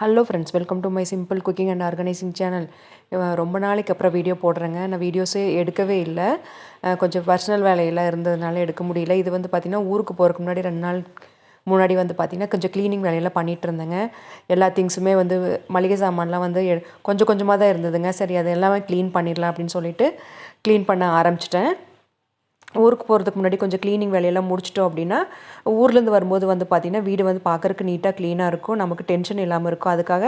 Hello friends welcome to my simple cooking and organising channel ரொம்ப நாளைக்கு அப்புறம் video போடுறேங்க. நான் வீடியோஸே எடுக்கவே இல்லை. கொஞ்சம் பர்சனல் வேலையெல்லாம் இருந்ததுனால எடுக்க முடியல. இது வந்து பார்த்திங்கன்னா ஊருக்கு போகிறதுக்கு முன்னாடி ரெண்டு நாள் முன்னாடி வந்து பார்த்திங்கன்னா கொஞ்சம் க்ளீனிங் வேலையெல்லாம் பண்ணிகிட்டு இருந்தேங்க. எல்லா திங்ஸுமே வந்து மளிகை சாமான்லாம் வந்து கொஞ்சம் கொஞ்சமாக தான் இருந்ததுங்க. சரி அது எல்லாமே க்ளீன் பண்ணிடலாம் அப்படின்னு சொல்லிட்டு க்ளீன் பண்ண ஆரம்பிச்சிட்டேன். ஊருக்கு போகிறதுக்கு முன்னாடி கொஞ்சம் க்ளீனிங் வேலையெல்லாம் முடிச்சிட்டோம் அப்படின்னா ஊர்லேருந்து வரும்போது வந்து பார்த்திங்கன்னா வீடு வந்து பார்க்கறக்கு நீட்டாக க்ளீனாக இருக்கும். நமக்கு டென்ஷன் இல்லாமல் இருக்கும். அதுக்காக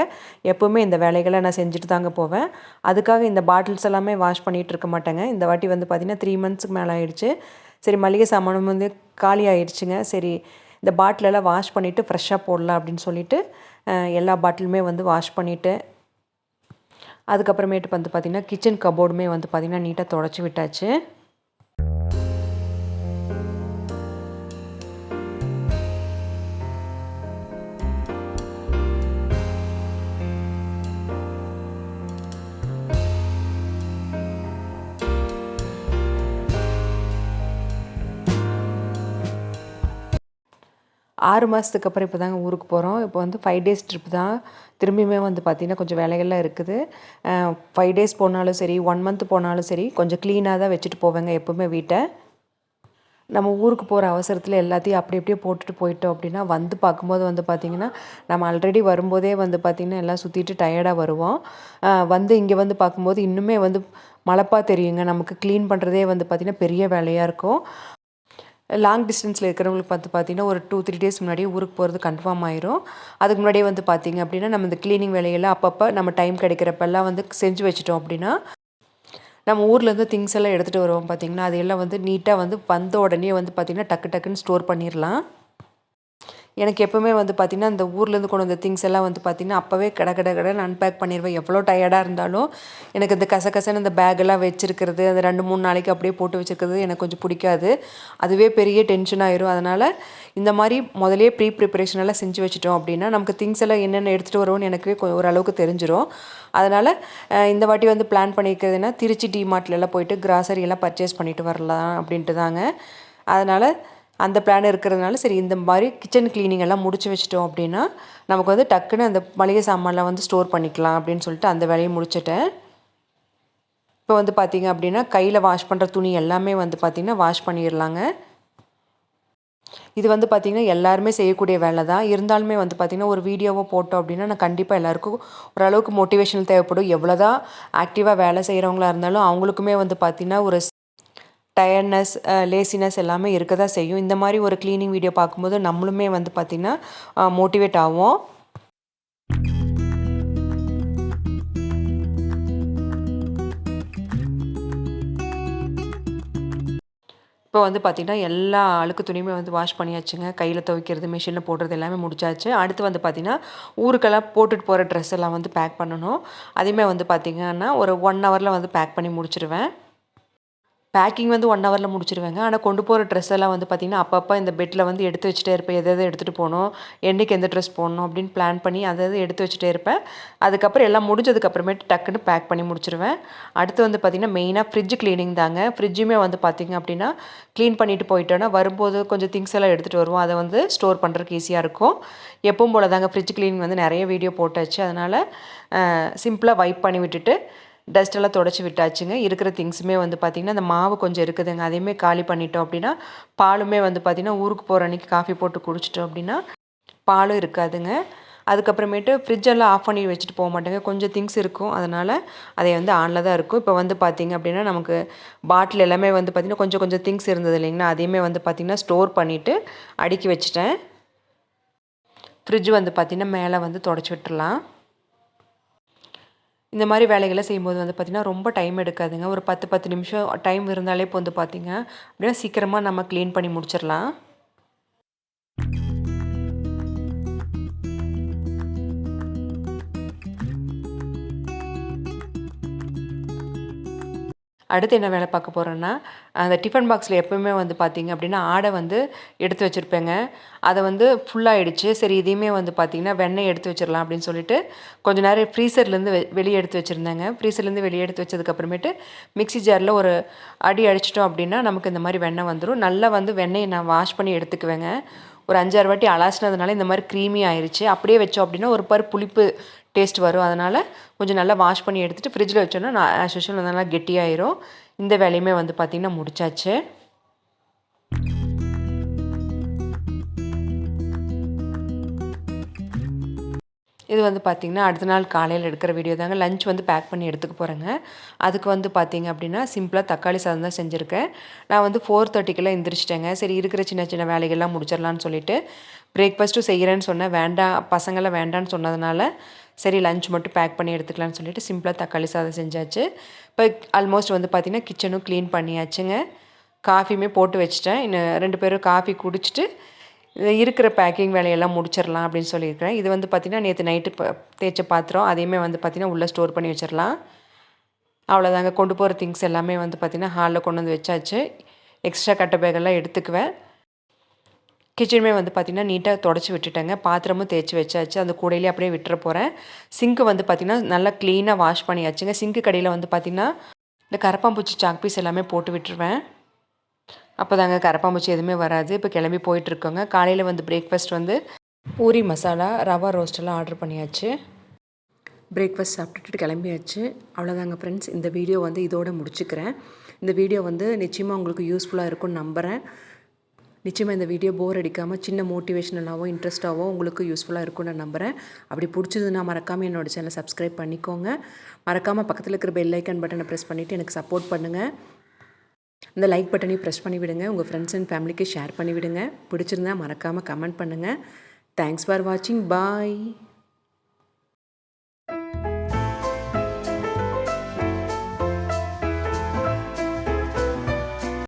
எப்போவுமே இந்த வேலைகளை நான் செஞ்சுட்டு தாங்க போவேன். அதுக்காக இந்த பாட்டில்ஸ் எல்லாமே வாஷ் பண்ணிகிட்டு இருக்க மாட்டேங்க. இந்த வாட்டி வந்து பார்த்திங்கன்னா த்ரீ மந்த்ஸ்க்கு மேலே ஆயிடுச்சு. சரி மளிகை சாமானும் வந்து காலி ஆயிடுச்சுங்க. சரி இந்த பாட்டிலெல்லாம் வாஷ் பண்ணிவிட்டு ஃப்ரெஷ்ஷாக போடலாம் அப்படின்னு சொல்லிட்டு எல்லா பாட்டிலுமே வந்து வாஷ் பண்ணிவிட்டு அதுக்கப்புறமேட்டு வந்து பார்த்திங்கன்னா கிச்சன் கபோர்டுமே வந்து பார்த்திங்கன்னா நீட்டாக தொடச்சி விட்டாச்சு. ஆறு மாதத்துக்கு அப்புறம் இப்போ தாங்க ஊருக்கு போகிறோம் இப்போ வந்து ஃபைவ் டேஸ் ட்ரிப் தான். திரும்பியுமே வந்து பார்த்திங்கன்னா கொஞ்சம் வேலைகள்லாம் இருக்குது. ஃபைவ் டேஸ் போனாலும் சரி ஒன் மந்த் போனாலும் சரி கொஞ்சம் க்ளீனாக தான் வச்சுட்டு போவேங்க எப்போவுமே வீட்டை. நம்ம ஊருக்கு போகிற அவசரத்தில் எல்லாத்தையும் அப்படி அப்படியே போட்டுட்டு போயிட்டோம் அப்படின்னா வந்து பார்க்கும்போது வந்து பார்த்திங்கன்னா நம்ம ஆல்ரெடி வரும்போதே வந்து பார்த்திங்கன்னா எல்லாம் சுற்றிட்டு டயர்டாக வருவோம். வந்து இங்கே வந்து பார்க்கும்போது இன்னுமே வந்து மழப்பாக தெரியுங்க. நமக்கு க்ளீன் பண்ணுறதே வந்து பார்த்திங்கன்னா பெரிய வேலையாக இருக்கும். லாங் டிஸ்டன்ஸில் இருக்கிறவங்களுக்கு பார்த்து பார்த்தீங்கன்னா ஒரு டூ த்ரீ டேஸ் முன்னாடியே ஊருக்கு போகிறது கன்ஃபார்ம் ஆயிரும். அதுக்கு முன்னாடியே வந்து பார்த்திங்க அப்படின்னா நம்ம இந்த க்ளீனிங் வேலையெல்லாம் அப்பப்போ நம்ம டைம் கிடைக்கிறப்பெல்லாம் வந்து செஞ்சு வச்சிட்டோம் அப்படின்னா நம்ம ஊர்லேருந்து திங்ஸ் எல்லாம் எடுத்துகிட்டு வருவோம் பார்த்தீங்கன்னா அதையெல்லாம் வந்து நீட்டாக வந்து வந்த உடனே வந்து பார்த்திங்கன்னா டக்கு டக்குன்னு ஸ்டோர் பண்ணிடலாம் எனக்கு எப்போவுமே வந்து பார்த்திங்கன்னா இந்த ஊர்லேருந்து கொண்டு வந்த திங்ஸ் எல்லாம் வந்து பார்த்திங்கன்னா அப்போவே கட கட கடன்னு அன்பேக் பண்ணிடுவேன் எவ்வளோ டயர்டாக இருந்தாலும் எனக்கு இந்த கசகசன்னு இந்த பேக்கெல்லாம் வச்சுருக்கிறது அந்த ரெண்டு மூணு நாளைக்கு அப்படியே போட்டு வச்சுருக்கிறது எனக்கு கொஞ்சம் பிடிக்காது. அதுவே பெரிய டென்ஷன் ஆயிரும். அதனால் இந்த மாதிரி முதலே ப்ரீ ப்ரிப்பரேஷன் எல்லாம் செஞ்சு வச்சுட்டோம் அப்படின்னா நமக்கு திங்ஸ் எல்லாம் என்னென்ன எடுத்துகிட்டு வருவோம்னு எனக்கு கொ- ஓரளவுக்கு தெரிஞ்சிடும் அதனால் இந்த வாட்டி வந்து பிளான் பண்ணியிருக்கிறதுனா திருச்சி டிமார்ட்ல எல்லாம் போயிட்டு கிராசரி எல்லாம் பர்ச்சேஸ் பண்ணிட்டு வரலாம் அப்படின்ட்டு தாங்க. அதனால் அந்த பிளான் இருக்கிறதுனால சரி இந்த மாதிரி கிச்சன் க்ளீனிங் எல்லாம் முடிச்சு வச்சிட்டோம் அப்படின்னா நமக்கு வந்து டக்குன்னு அந்த மளிகை சாமான்லாம் வந்து ஸ்டோர் பண்ணிக்கலாம் அப்படின்னு சொல்லிட்டு அந்த வேலையை முடிச்சிட்டேன். இப்போ வந்து பார்த்தீங்க அப்படின்னா கையில் வாஷ் பண்ணுற துணி எல்லாமே வந்து பார்த்திங்கன்னா வாஷ் பண்ணிடலாங்க. இது வந்து பார்த்திங்கன்னா எல்லாருமே செய்யக்கூடிய வேலை தான் இருந்தாலுமே வந்து பார்த்திங்கன்னா ஒரு வீடியோவை போட்டோம் அப்படின்னா நான் கண்டிப்பாக எல்லாருக்கும் ஓரளவுக்கு மோட்டிவேஷனல் தேவைப்படும். எவ்வளோ தான் ஆக்டிவாக வேலை செய்கிறவங்களா இருந்தாலும் அவங்களுக்குமே வந்து பார்த்திங்கன்னா ஒரு டயர்ட்னஸ் லேசினஸ் எல்லாமே இருக்க தான் செய்யும். இந்த மாதிரி ஒரு க்ளீனிங் வீடியோ பார்க்கும்போது நம்மளுமே வந்து பார்த்திங்கன்னா மோட்டிவேட் ஆகும் இப்போ வந்து பார்த்திங்கன்னா எல்லா அழுக்கு துணியுமே வந்து வாஷ் பண்ணியாச்சுங்க. கையில் துவைக்கிறது மிஷினில் போடுறது எல்லாமே முடிச்சாச்சு. அடுத்து வந்து பார்த்திங்கன்னா ஊருக்கெல்லாம் போட்டுட்டு போகிற ட்ரெஸ் எல்லாம் வந்து பேக் பண்ணணும். அதையுமே வந்து பார்த்திங்கன்னா ஒரு ஒன் ஹவரில் வந்து பேக் பண்ணி முடிச்சிருவேன். பேக்கிங் வந்து ஒன் ஹவரில் முடிச்சிருவேங்க. ஆனால் கொண்டு போகிற ட்ரெஸ் எல்லாம் வந்து பார்த்திங்கன்னா அப்பப்போ இந்த பெட்டில் வந்து எடுத்து வச்சுட்டே இருப்பேன். எதை எதை எடுத்துகிட்டு போகணும் என்றைக்கு எந்த ட்ரெஸ் போடணும் அப்படின்னு பிளான் பண்ணி அதை எதை எடுத்து வச்சுட்டே இருப்பேன். அதுக்கப்புறம் எல்லாம் முடிஞ்சதுக்கப்புறமேட்டு டக்குன்னு பேக் பண்ணி முடிச்சிருவேன். அடுத்து வந்து பார்த்திங்கன்னா மெயினாக ஃப்ரிட்ஜ் க்ளீனிங் தாங்க. ஃப்ரிட்ஜுமே வந்து பார்த்திங்க அப்படின்னா க்ளீன் பண்ணிட்டு போயிட்டோன்னா வரும்போது கொஞ்சம் திங்ஸ் எல்லாம் எடுத்துகிட்டு வருவோம். அதை வந்து ஸ்டோர் பண்ணுறதுக்கு ஈஸியாக இருக்கும். எப்பவும் போல் தாங்க ஃப்ரிட்ஜ் க்ளீனிங் வந்து நிறைய வீடியோ போட்டாச்சு. அதனால் சிம்பிளாக வைப் பண்ணி விட்டுட்டு டஸ்ட்டெல்லாம் தொடச்சி விட்டாச்சுங்க. இருக்கிற திங்ஸுமே வந்து பார்த்திங்கன்னா அந்த மாவு கொஞ்சம் இருக்குதுங்க. அதையுமே காலி பண்ணிட்டோம் அப்படின்னா பாலுமே வந்து பார்த்திங்கன்னா ஊருக்கு போகிற அன்றைக்கி காஃபி போட்டு குடிச்சிட்டோம் அப்படின்னா பாலும் இருக்காதுங்க. அதுக்கப்புறமேட்டு ஃப்ரிட்ஜெல்லாம் ஆஃப் பண்ணி வச்சுட்டு போக மாட்டேங்க. கொஞ்சம் திங்ஸ் இருக்கும். அதனால் அதை வந்து ஆனில் தான் இருக்கும். இப்போ வந்து பார்த்திங்க அப்படின்னா நமக்கு பாட்டில் எல்லாமே வந்து பார்த்திங்கன்னா கொஞ்சம் கொஞ்சம் திங்ஸ் இருந்தது இல்லைங்களா? அதையுமே வந்து பார்த்திங்கன்னா ஸ்டோர் பண்ணிவிட்டு அடுக்கி வச்சுட்டேன். ஃப்ரிட்ஜ் வந்து பார்த்திங்கன்னா மேலே வந்து தொடச்சி விட்டுடலாம் இந்த மாதிரி வேலைகளை செய்யும்போது வந்து பார்த்திங்கன்னா ரொம்ப டைம் எடுக்காதுங்க. ஒரு பத்து பத்து நிமிஷம் டைம் இருந்தாலே இப்போ வந்து பார்த்திங்க அப்படின்னா சீக்கிரமாக நம்ம க்ளீன் பண்ணி முடிச்சிடலாம். அடுத்து என்ன வேலை பார்க்க போகிறேன்னா அந்த டிஃபன் பாக்ஸில் எப்போவுமே வந்து பார்த்திங்க அப்படின்னா ஆடை வந்து எடுத்து வச்சுருப்பேங்க. அதை வந்து ஃபுல்லாகிடுச்சு சரி இதையுமே வந்து பார்த்திங்கன்னா வெண்ணெய் எடுத்து வச்சிடலாம் அப்படின்னு சொல்லிட்டு கொஞ்ச நேரம் ஃப்ரீசர்லேருந்து வெ வெளியே எடுத்து வச்சுருந்தேங்க. ஃப்ரீசர்லேருந்து வெளியே எடுத்து வச்சதுக்கப்புறமேட்டு மிக்சி ஜாரில் ஒரு அடி அடிச்சிட்டோம் அப்படின்னா நமக்கு இந்த மாதிரி வெண்ணெய் வந்துடும் நல்லா வந்து வெண்ணெயை நான் வாஷ் பண்ணி எடுத்துக்குவேங்க. ஒரு அஞ்சாறு வாட்டி அலாசினதுனால இந்த மாதிரி க்ரீமி ஆயிடுச்சு அப்படியே வச்சோம் அப்படின்னா ஒரு பரு புளிப்பு டேஸ்ட் வரும். அதனால் கொஞ்சம் நல்லா வாஷ் பண்ணி எடுத்துகிட்டு ஃப்ரிட்ஜில் வச்சோன்னா நான் ஆஸ் யூஷுவல் நல்லா கெட்டியாயிரும். இந்த வேலையுமே வந்து பார்த்திங்கன்னா முடிச்சாச்சு. இது வந்து பார்த்திங்கன்னா அடுத்த நாள் காலையில் எடுக்கிற வீடியோ தாங்க. லஞ்ச் வந்து பேக் பண்ணி எடுத்துக்க போகிறேங்க அதுக்கு வந்து பார்த்திங்க அப்படின்னா சிம்பிளாக தக்காளி சாதம் தான் செஞ்சுருக்கேன். நான் வந்து ஃபோர் தேர்ட்டிக்கெல்லாம் எந்திரிச்சிட்டேங்க. சரி இருக்கிற சின்ன சின்ன வேலைகள்லாம் முடிச்சிடலான்னு சொல்லிட்டு பிரேக்ஃபாஸ்ட்டும் செய்கிறேன்னு சொன்னேன். வேண்டாம் பசங்களாம் வேண்டான்னு சொன்னதுனால சரி லஞ்ச் மட்டும் பேக் பண்ணி எடுத்துக்கலாம்னு சொல்லிட்டு சிம்பிளாக தக்காளி சாதம் செஞ்சாச்சு. இப்போ ஆல்மோஸ்ட் வந்து பார்த்திங்கன்னா கிச்சனும் க்ளீன் பண்ணியாச்சுங்க. காஃபியுமே போட்டு வச்சிட்டேன். இன்னும் ரெண்டு பேரும் காஃபி குடிச்சிட்டு இருக்கிற பேக்கிங் வேலையெல்லாம் முடிச்சிடலாம் அப்படின்னு சொல்லியிருக்கிறேன். இது வந்து பார்த்திங்கன்னா நேற்று நைட்டு ப தேய்ச்ச பாத்திரம் அதையுமே வந்து பார்த்திங்கன்னா உள்ளே ஸ்டோர் பண்ணி வச்சிடலாம். அவ்வளோதாங்க கொண்டு போகிற திங்ஸ் எல்லாமே வந்து பார்த்திங்கன்னா ஹாலில் கொண்டு வந்து வச்சாச்சு. எக்ஸ்ட்ரா கட்ட பேக்கெல்லாம் எடுத்துக்குவேன். கிச்சனுமே வந்து பார்த்திங்கன்னா நீட்டாக தொடச்சி விட்டுட்டேங்க. பாத்திரமும் தேய்ச்சி வச்சாச்சு. அந்த கூடையிலே அப்படியே விட்டுற போகிறேன் சிங்க்கு வந்து பார்த்திங்கன்னா நல்லா க்ளீனாக வாஷ் பண்ணியாச்சுங்க. சிங்க்கு கடையில் வந்து பார்த்திங்கன்னா இந்த கரப்பாம்பூச்சி சாக் பீஸ் எல்லாமே போட்டு விட்டுருவேன். அப்போ தாங்க கரப்பாம்பூச்சி எதுவுமே வராது. இப்போ கிளம்பி போயிட்டுருக்கோங்க. காலையில் வந்து பிரேக்ஃபாஸ்ட் வந்து பூரி மசாலா ரவா ரோஸ்டெல்லாம் ஆர்டர் பண்ணியாச்சு. பிரேக்ஃபாஸ்ட் சாப்பிட்டுட்டு கிளம்பியாச்சு. அவ்வளோதாங்க ஃப்ரெண்ட்ஸ் இந்த வீடியோ வந்து இதோடு முடிச்சுக்கிறேன். இந்த வீடியோ வந்து நிச்சயமாக உங்களுக்கு யூஸ்ஃபுல்லாக இருக்கும்னு நம்புகிறேன் நிச்சயமாக இந்த வீடியோ போர் அடிக்காமல் சின்ன மோட்டிவேஷனலாகவும் இன்ட்ரெஸ்ட்டாகவும் உங்களுக்கு யூஸ்ஃபுல்லாக இருக்கும்னு நான் நம்புகிறேன் அப்படி பிடிச்சதுன்னா மறக்காமல் என்னோடய சேனலை சப்ஸ்கிரைப் பண்ணிக்கோங்க. மறக்காமல் பக்கத்தில் இருக்கிற பெல் ஐக்கன் பட்டனை ப்ரெஸ் பண்ணிவிட்டு எனக்கு சப்போர்ட் பண்ணுங்கள் இந்த லைக் பட்டனையும் ப்ரெஸ் பண்ணிவிடுங்க. உங்கள் ஃப்ரெண்ட்ஸ் அண்ட் ஃபேமிலிக்கு ஷேர் பண்ணிவிடுங்க. பிடிச்சிருந்தா மறக்காமல் கமெண்ட் பண்ணுங்கள் தேங்க்ஸ் ஃபார் வாட்சிங் பாய்